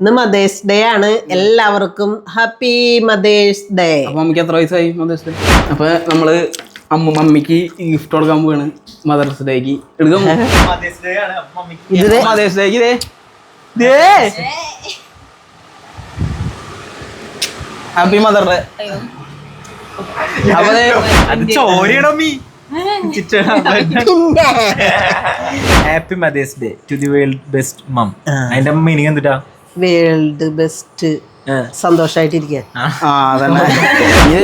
ഇന്ന് mother's day ആണ്. എല്ലാവർക്കും ഹാപ്പി മദേഴ്സ് ഡേ അപ്പൊ മമ്മിക്ക് എത്ര വയസ്സായി മദേഴ്സ് ഡേ അപ്പൊ നമ്മൾ അമ്മ മമ്മിക്ക് ഗിഫ്റ്റ് കൊടുക്കാൻ പോവാണ് മദർസ് ഡേക്ക് എടുക്കാം ഇത് ദേ- മദേഴ്സ് ഡേക്ക് ദേ. ദേ. ഹാപ്പി മദർ ഡേ അപ്പൊ ദേ happy mother's day to the world best mum അതിന്റെ ഇനി എന്തിട്ടാ? വേൾഡ് ബെസ്റ്റ് സന്തോഷായിട്ടിരിക്കാൻ ആ. അതന്നെ. ഞാൻ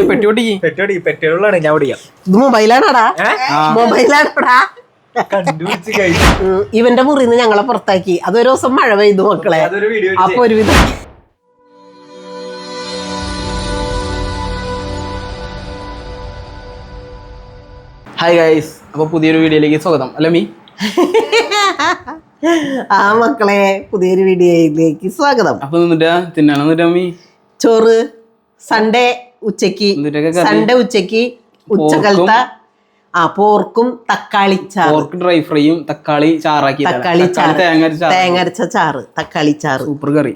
ഓടിക്കാം. ഇത് മൊബൈലാണോടാ? മൊബൈലാണോടാ? കണ്ടുപിടിച്ച് കഴിഞ്ഞു. ഇവന്റെ മുറിയിൽ നിന്ന് ഞങ്ങളെ പുറത്താക്കി. അതൊരു ദിവസം മഴ പെയ്തു മക്കളെ. അതൊരു വീഡിയോ അപ്പൊ ഒരുവിധം ഹായ് ഗൈസ് അപ്പൊ പുതിയൊരു വീഡിയോയിലേക്ക് സ്വാഗതം. അല്ലേ മീ? ആ മക്കളെ പുതിയൊരു വീഡിയോയിലേക്ക് സ്വാഗതം. അപ്പൊ തിന്നാണ് ചോറ് സൺഡേ ഉച്ചയ്ക്ക് സൺഡേ ഉച്ചയ്ക്ക് ഉച്ചകലത്തെ ആ പോർക്കും തക്കാളി ചാറ്. പോർക്ക് ഡ്രൈ ഫ്രൈയും തക്കാളി ചാറാക്കി തക്കാളി ചാറ്. തേങ്ങ അരച്ച ചാറ്. തക്കാളി ചാറ്. Super curry.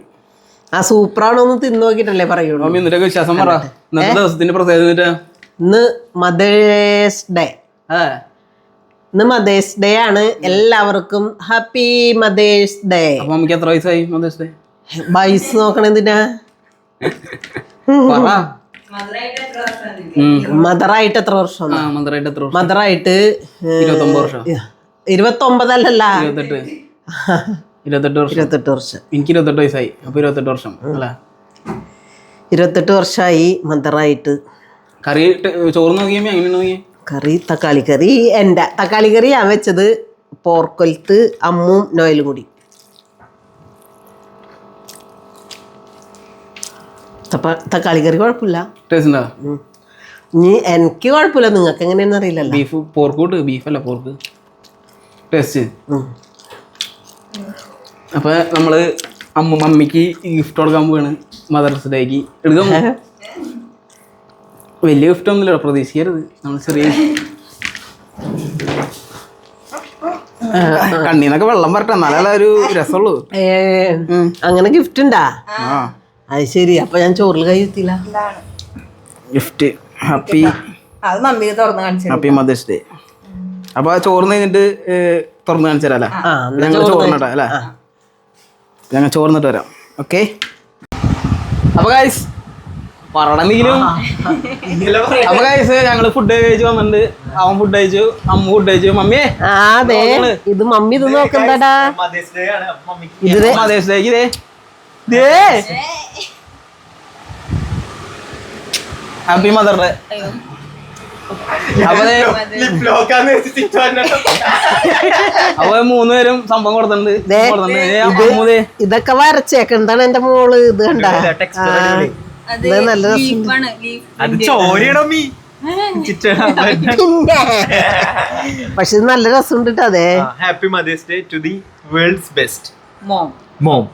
ആ സൂപ്പറാണോ എന്ന് തിന്നു നോക്കിട്ടല്ലേ പറയുള്ളൂ. മമ്മി എന്നിട്ടൊക്കെ വിശ്വാസം പറ. ദിവസത്തിന്റെ പ്രത്യേകത എന്നിട്ടാ? ഇന്ന് മദേഴ്സ് ഡേ. ഇന്ന് മദേഴ്സ് ഡേ ആണ്. എല്ലാവർക്കും ഹാപ്പി മദേഴ്സ് ഡേ മമ്മിക്ക് എത്ര വയസ്സായി മദേഴ്സ് ഡേ വയസ്സ് നോക്കണം എന്തിനാ. മദറായിട്ട് എത്ര വർഷം? എത്ര മദറായിട്ട് ഇരുപത്തൊമ്പത് വർഷം. ഇരുപത്തൊമ്പതല്ലല്ല ഇരുപത്തെട്ട്. ഇരുപത്തെട്ട് വർഷം. ഇരുപത്തെട്ട് വർഷം. എനിക്ക് ഇരുപത്തെട്ട് വയസ്സായി. അപ്പൊ ഇരുപത്തെട്ട് വർഷം അല്ലേ? ഇരുപത്തെട്ട് വർഷമായി മദറായിട്ട് കറി ചോറ് നോക്കിയമ്മ? അങ്ങനെ നോക്കിയേ? കറി തക്കാളി കറി എന്റെ തക്കാളി കറി ഞാൻ വെച്ചത് പോർക്കൊലത്ത് അമ്മും നോയലും കൂടി. തക്കാളി കറി കുഴപ്പമില്ല. ഇനി എനിക്ക് കുഴപ്പമില്ല. നിങ്ങൾക്ക് എങ്ങനെയാണെന്ന് അറിയില്ലല്ലോ. ബീഫ് പോർക്ക് ബീഫ് ബീഫല്ല പോർക്ക്. ടേസ്റ്റ്. അപ്പോൾ അപ്പൊ നമ്മൾ അമ്മ മമ്മിക്ക് ഗിഫ്റ്റ് കൊടുക്കാൻ പോവാണ്. മദർസ് ഡേക്ക് എടുക്കാം വലിയ ഗിഫ്റ്റ് ഒന്നുമില്ല പ്രതീക്ഷിക്കരുത്. നമ്മൾ ചെറിയ കണ്ണീന്നൊക്കെ വെള്ളം വരട്ടെ എന്നാലേ ഒരു രസമുള്ളൂ. ഏ, അങ്ങനെ ഗിഫ്റ്റ് ഉണ്ടാ? അത് ശരി അപ്പൊ ഞാൻ ചോറിൽ കൈ എത്തില്ല ഗിഫ്റ്റ് ഹാപ്പി അത് മമ്മി തുറന്ന് കാണിച്ചു ഹാപ്പി മദേഴ്സ് ഡേ അപ്പൊ ആ ചോറ് കഴിഞ്ഞിട്ട് തുറന്ന് കാണിച്ചു തരാം അല്ലേ? ഞങ്ങൾ ചോറിനട്ടോ ചോറിനിട്ടാ അല്ലേ? ഞങ്ങൾ ചോറിനിട്ട് വരാം. ഓക്കെ അപ്പൊ ഗൈസ് അപ്പൊ ഞങ്ങൾ ഫുഡ് കഴിച്ചു വന്നിട്ടുണ്ട്. അവൻ ഫുഡ് കഴിച്ചു അമ്മ ഫുഡ് കഴിച്ചു. മമ്മിയെ ആ അതെ. ഇത് മമ്മി ഇത് നോക്കണ്ടാടാ. ഇത് ദേ- മദേഴ്സ് ഡേക്ക് ദേ. ദേ. ഹാപ്പി മദർ ഡേ അപ്പൊ ദേ. ബ്ലോക്കാന്ന് വെച്ചിട്ട് അപ്പൊ മൂന്നുപേരും സംഭവം കൊടുത്തിട്ടുണ്ട്. ഇതൊക്കെ വരച്ചേക്കണ്ടാണ് എന്റെ മോൾ? ഇത് കണ്ട? നല്ല രസം അത് പക്ഷെ ഇത് നല്ല രസമുണ്ട് ട്ടോ അതെ. Happy mother's day to the world's best. Mom. Mom.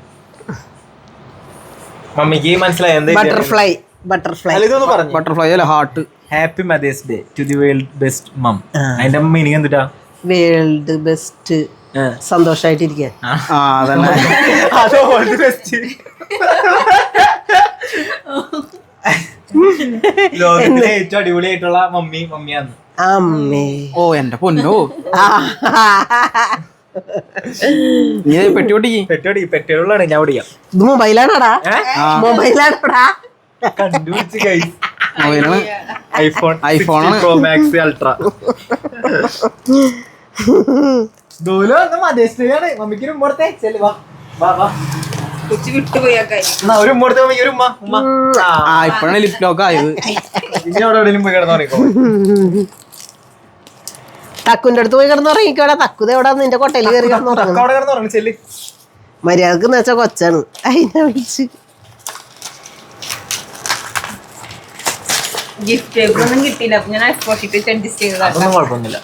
മമ്മിക്ക് മനസ്സിലായി എന്താ ബട്ടർഫ്ലൈ ബട്ടർഫ്ലൈ അല്ല ഇതൊന്ന് പറഞ്ഞു. ബട്ടർഫ്ലൈ അല്ല heart happy mother's day to the world best mum അതിന്റെ മീനിങ് എന്തിട്ടാ? വേൾഡ് ബെസ്റ്റ് സന്തോഷായിട്ടിരിക്കാൻ ആ. അതന്നെ. അതോ വേൾഡ് ബെസ്റ്റ് ലോകത്തിലെ ഏറ്റവും അടിപൊളിയായിട്ടുള്ള മമ്മി മമ്മിയാണ് അമ്മേ ഓ എന്റെ പൊന്നോ. നീ പെട്ടി പൊട്ടിക്ക് പെറ്റോടി ഞാൻ ഓടിക്കാം. ഇത് മൊബൈലാണോടാ? മൊബൈലാണോടാ? കണ്ടുപിടിച്ച് മൊബൈലാണ്. IPhone iPhone pro max ultra മമ്മിക്ക് ഒരു ഉമ്മോടത്തെ ചെല്ല് വാ. വാ വാ. ആ ഇപ്പഴാണ് ലിപ് ലോക്ക് ആയത് പോയി കിടന്നു തക്കുന്റെ അടുത്ത് പോയി കിടന്നുറങ്ങിക്കോടാ തക്കുത് എവിടെ നിന്റെ കൊട്ടയിൽ കയറി കിടന്നു മര്യാദയ്ക്ക് എന്ന് വെച്ചാ കൊച്ചാണ് അതിനെ വിളിച്ച് ഗിഫ്റ്റ് ഒന്നും കിട്ടിയില്ല അപ്പൊ ഞാൻ ചെയ്തതാണ് അതൊന്നും കുഴപ്പമൊന്നുമില്ല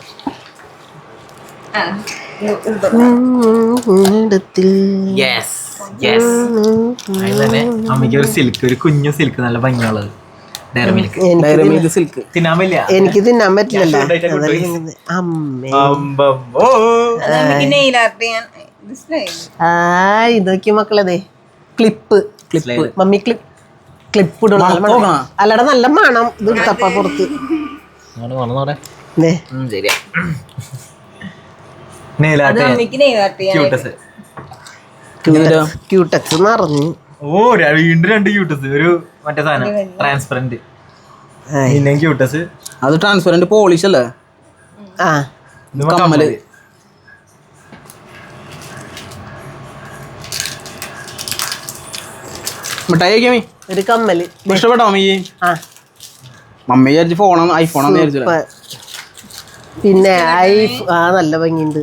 ആ. ഇതോ. യെസ് അതിൽ തന്നെ അമ്മയ്ക്ക് ഒരു സിൽക്ക് ഒരു കുഞ്ഞു സിൽക്ക് നല്ല ഭംഗിയുള്ളത്. ഡയറി മിൽക്ക് എനിക്ക് ഡയറി തിന്നാൻ- മിൽക്ക് സിൽക്ക് എനിക്ക് പറ്റില്ലല്ലോ. ആ ഇതൊക്കെ മക്കളതെ. Clip clip mummy clip clip ഇടണം. അല്ലട. നല്ല മണം. ഇത് എടുത്തപ്പ പുറത്ത്. ശരിയാ. നെയ്താട്ടി ക്യൂട്ടസ് ക്യൂടെക്സ് നിറഞ്ഞു. ഓ വീണ്ടും രണ്ട് ക്യൂട്ടസ് ഒരു മറ്റേ സാധനം ട്രാൻസ്പെറന്റ്. പിന്നെ ക്യൂട്ടസ് അത് ട്രാൻസ്പെറന്റ് പോളിഷ് അല്ലേ? ആ. കമ്മൽ. മിഠായി കഴിക്കാമി ഒരു കമ്മൽ. ഇഷ്ടപ്പെട്ടോ മമ്മി ആ. മമ്മി വിചാരിച്ച് ഫോണാണ് ഐഫോണാന്ന് വിചാരിച്ചില്ല. പിന്നെ ഐ ആ നല്ല ഭംഗിയുണ്ട്.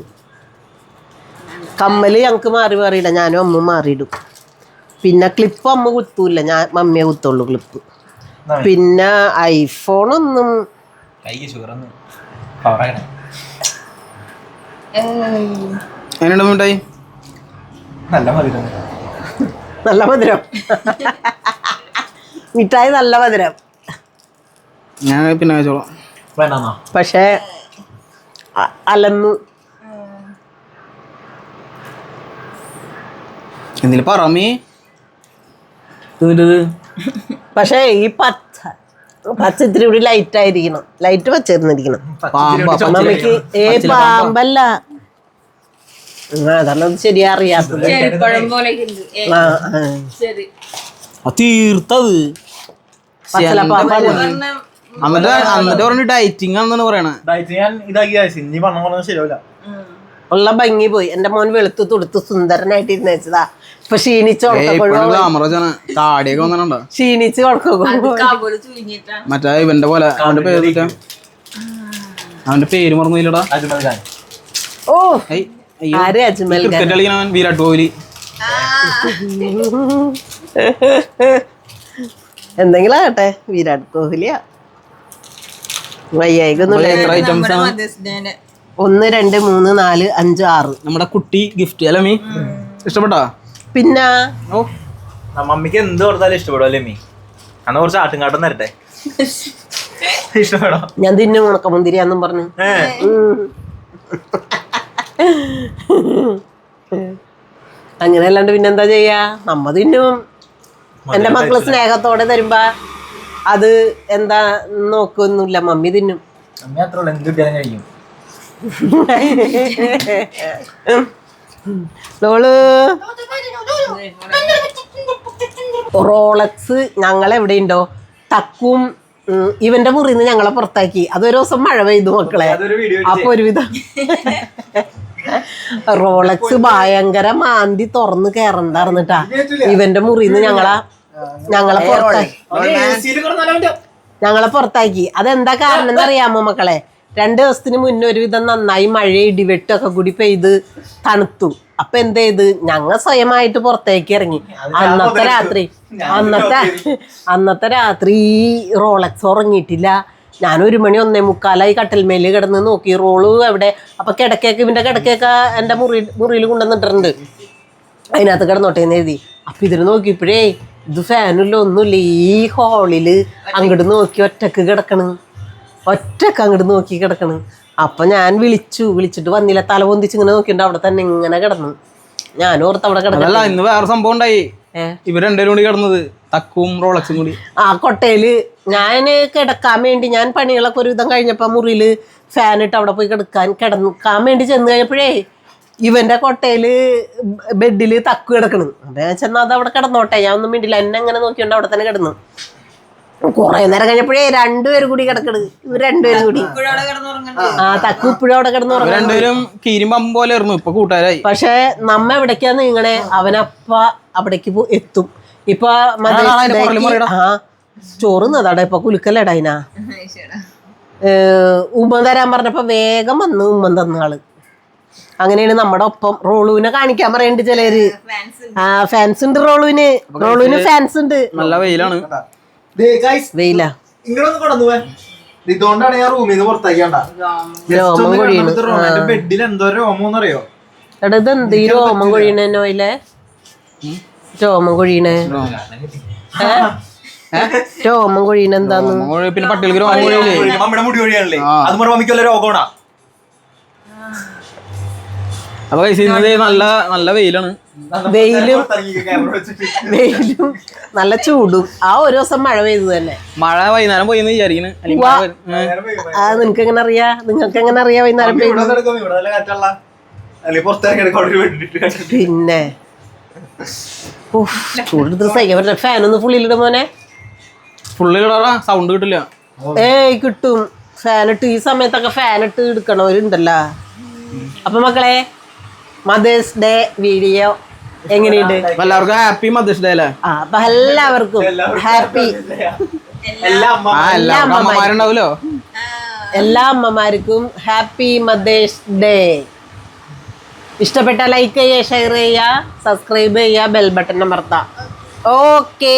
കമ്മൽ ഞങ്ങൾക്ക് മാറി മാറിയില്ല. ഞാനും അമ്മ മാറിയിടും. പിന്നെ ക്ലിപ്പ് അമ്മ കുത്തൂല്ല. ഞാൻ മമ്മിയെ കുത്തുള്ളൂ ക്ലിപ്പ് പിന്നെ ഐഫോണൊന്നും നല്ല മധുരം. നല്ല മധുരം. മിഠായി നല്ല മധുരം. ഞാൻ പിന്നെ പക്ഷേ അലന്നു എന്തെങ്കിലും പറമേ മീ പക്ഷേ ഈ പച്ച. പച്ച ഇത്തിരി കൂടി ലൈറ്റ് ആയിരിക്കണം. ലൈറ്റ് പച്ചയിരുന്നിരിക്കണം പാമ്പിക്ക് ഏ പാമ്പല്ല. അതാണ് ശരിയാ അറിയാത്തത്. തീർത്തത് അന്നിട്ട് എന്നിട്ട് പറഞ്ഞു ഡയറ്റിംഗ് ആണെന്നാണ് പറയണേ. ഡയറ്റിംഗ് ഞാൻ ഇതാക്കി ഇനി ശരിയാവില്ല. ഉള്ള ഭംഗി പോയി. എന്റെ മോൻ വെളുത്തു തുടുത്ത് സുന്ദരനായിട്ട് ഇരുന്നേച്ചതാ ഇപ്പൊ ക്ഷീണിച്ച് വന്നിട്ടുണ്ടോ? ക്ഷീണിച്ച് ചുരുങ്ങിട്ടാ മറ്റേ ഇവന്റെ പോലെ അവന്റെ പേര് അവന്റെ പേര് മറന്നില്ലടാ ഓ അയ്യോ. ആര് അജ്മൽ ക്രിക്കറ്റ് കളിക്കണവൻ വിരാട് കോഹ്ലി. എന്തെങ്കിലും ആകട്ടെ വിരാട് കോഹ്ലിയാ. വയ്യായികൊന്നുമില്ല ഒന്ന് രണ്ട് മൂന്ന് നാല് അഞ്ച് ആറ്. നമ്മുടെ കുട്ടി ഗിഫ്റ്റ് അല്ലേ മീ ഇഷ്ടപ്പെട്ടോ? പിന്നെ ഓ മമ്മിക്ക് എന്ത് കൊടുത്താലും ഇഷ്ടപ്പെടും അല്ലേ മീ അന്ന് കുറച്ച് ആട്ടുംകാട്ടം തരട്ടെ. ഇഷ്ടപ്പെടോ? ഞാൻ തിന്നു ഉണക്കമുന്തിരി ഉണക്കമുന്തിരിയാന്നും പറഞ്ഞു. അങ്ങനെ അല്ലാണ്ട് പിന്നെന്താ ചെയ്യാ? നമ്മ തിന്നും. എന്റെ മക്കൾ സ്നേഹത്തോടെ തരുമ്പോ അത് എന്താ നോക്കൊന്നുമില്ല മമ്മി തിന്നും. അമ്മ അത്ര ഉള്ളു എന്ത് കഴിക്കും. ലോൾ റോളക്സ് ഞങ്ങൾ എവിടെയുണ്ടോ തക്കും ഇവന്റെ മുറിയിൽ നിന്ന് ഞങ്ങളെ പുറത്താക്കി. അതൊരു ദിവസം മഴ പെയ്തു മക്കളെ. അപ്പൊ ഒരുവിധം. റോളക്സ് ഭയങ്കര മാന്തി തുറന്ന് കേറണ്ടായിരുന്നിട്ടാ ഇവന്റെ മുറിയിൽ നിന്ന് ഞങ്ങളെ ഞങ്ങളെ പുറത്താക്കി. ഞങ്ങളെ പുറത്താക്കി. അതെന്താ കാരണം എന്നറിയാമോ മക്കളെ? രണ്ട് ദിവസത്തിന് മുന്നേ ഒരുവിധം നന്നായി മഴ ഇടിവെട്ടൊക്കെ കൂടി പെയ്ത് തണുത്തു. അപ്പൊ എന്ത് ചെയ്ത്? ഞങ്ങൾ സ്വയമായിട്ട് പുറത്തേക്ക് ഇറങ്ങി. അന്നത്തെ രാത്രി അന്നത്തെ അന്നത്തെ രാത്രി ഈ റോളക്സ് ഉറങ്ങിയിട്ടില്ല. ഞാൻ ഒരു മണി ഒന്നേ മുക്കാലായി കട്ടൽമേലിൽ കിടന്ന് നോക്കി. റോൾ എവിടെ? അപ്പൊ കിടക്കേക്ക് ഇവന്റെ കിടക്കേക്ക എന്റെ മുറി മുറിയിൽ കൊണ്ടുവന്നിട്ടുണ്ട്. അതിനകത്ത് കിടന്നോട്ടെ എന്ന് എഴുതി. അപ്പൊ ഇതിന് നോക്കിയപ്പോഴേ ഇത് ഫാനില്ല ഒന്നുമില്ല. ഈ ഹോളിൽ അങ്ങോട്ട് നോക്കി ഒറ്റയ്ക്ക് കിടക്കണ്. ഒറ്റയ്ക്ക് അങ്ങോട്ട് നോക്കി കിടക്കണ്. അപ്പൊ ഞാൻ വിളിച്ചു. വിളിച്ചിട്ട് വന്നില്ല. തല പൊന്തിച്ച് ഇങ്ങനെ നോക്കിണ്ട് അവിടെ തന്നെ ഇങ്ങനെ കിടന്നു. ഞാൻ ഓർത്ത് അവിടെ കിടന്നു ഇന്ന് വേറെ സംഭവം ഉണ്ടായി. ഇവർ രണ്ടുപേരും കൂടി കിടന്നത്. തക്കും റോളക്സും കൂടി. ആ കൊട്ടയിൽ ഞാൻ കിടക്കാൻ വേണ്ടി ഞാൻ പണികളൊക്കെ ഒരുവിധം കഴിഞ്ഞപ്പോൾ മുറിയിൽ ഫാൻ ഇട്ട് അവിടെ പോയി കിടക്കാൻ കിടക്കാൻ വേണ്ടി ചെന്ന് കഴിഞ്ഞപ്പോഴേ ഇവന്റെ കൊട്ടയിൽ ബെഡിൽ തക്കു കിടക്കണം. അപ്പൊ ചെന്നാൽ ചെന്നാ അത് അവിടെ കിടന്നോട്ടെ. ഞാൻ ഒന്നും മിണ്ടില്ല. എന്നെ അങ്ങനെ നോക്കിയോണ്ട് അവിടെ തന്നെ കിടന്നു. കുറെ നേരം കഴിഞ്ഞപ്പോഴേ രണ്ടുപേരും കൂടി കിടക്കണത് ഇവർ രണ്ടുപേരും കൂടി. ആ തക്കു ഇപ്പോഴും അവിടെ കിടന്നു രണ്ടുപേരും പോലെ ആയിരുന്നു ഇപ്പൊ കൂട്ടുകാരായി. പക്ഷെ നമ്മ എവിടേക്കാന്ന് ഇങ്ങനെ അവനപ്പ അവിടേക്ക് പോ- എത്തും. ഇപ്പൊ ആ, അതിന്റെ പുറകിൽ മുറിയിടാം. ആ ചോറ് നതാടാ ഇപ്പൊ കുലുക്കല്ലടാ ഉമ്മ തരാൻ പറഞ്ഞപ്പോ വേഗം വന്ന് ഉമ്മൻ തന്ന ആൾ. അങ്ങനെയാണ് നമ്മുടെ ഒപ്പം. റോളുവിനെ കാണിക്കാൻ പറയുന്നുണ്ട് ചിലര്. ആ ഫാൻസ് ഉണ്ട് റോളുവിന്. റോളുവിന് ഫാൻസ് ഉണ്ട്. നല്ല വെയിലാണ്. വെയില. ഇതുകൊണ്ടാണ് ഞാൻ റൂമിൽ നിന്ന് ബെഡിൽ എന്തോ എടാ ഈ രോമം കൊഴിയണേ നോയിലെ രോമം കൊഴിയണേ. രോമം കൊഴിയണ. എന്താന്ന്? പിന്നെ പട്ടികൾക്ക് രോമം കൊഴിയില്ലേ നമ്മുടെ മുടി കൊഴിയാണല്ലേ. അത് പറഞ്ഞ രോഗമാണ് അപ്പൊ നല്ല നല്ല വെയിലാണ്. വെയിലും വെയിലും നല്ല ചൂടും. ആ ഒരു ദിവസം മഴ പെയ്തു തന്നെ. മഴ വൈകുന്നേരം പോയി വിചാരിക്കുന്നു. ആ നിനക്ക് എങ്ങനെ അറിയാ? നിങ്ങൾക്ക് എങ്ങനെ അറിയാ വൈകുന്നേരം പെയ്തു പിന്നെ. ചൂടെടുത്ത് സഹിക്കാൻ പറ്റില്ല. ഫാനൊന്ന് ഫുള്ളിലിടും മോനെ. ഫുള്ളിലിടാ സൗണ്ട് കിട്ടില്ല. ഏയ് കിട്ടും. ഫാനിട്ട് ഈ സമയത്തൊക്കെ ഫാനിട്ട് എടുക്കണവരുണ്ടല്ലോ. അപ്പൊ മക്കളെ മദേഴ്സ് ഡേ വീഡിയോ എങ്ങനെയുണ്ട്? എല്ലാവർക്കും ഹാപ്പി മദേഴ്സ് ഡേ അല്ലേ? ആ അപ്പൊ എല്ലാവർക്കും ഹാപ്പി എല്ലാ അമ്മമാരുണ്ടാവൂലോ എല്ലാ അമ്മമാർക്കും ഹാപ്പി മദേഴ്സ് ഡേ ഇഷ്ടപ്പെട്ട ലൈക്ക് ചെയ്യുക ഷെയർ ചെയ്യുക സബ്സ്ക്രൈബ് ചെയ്യുക ബെൽ ബട്ടൺ അമർത്താം ഓക്കേ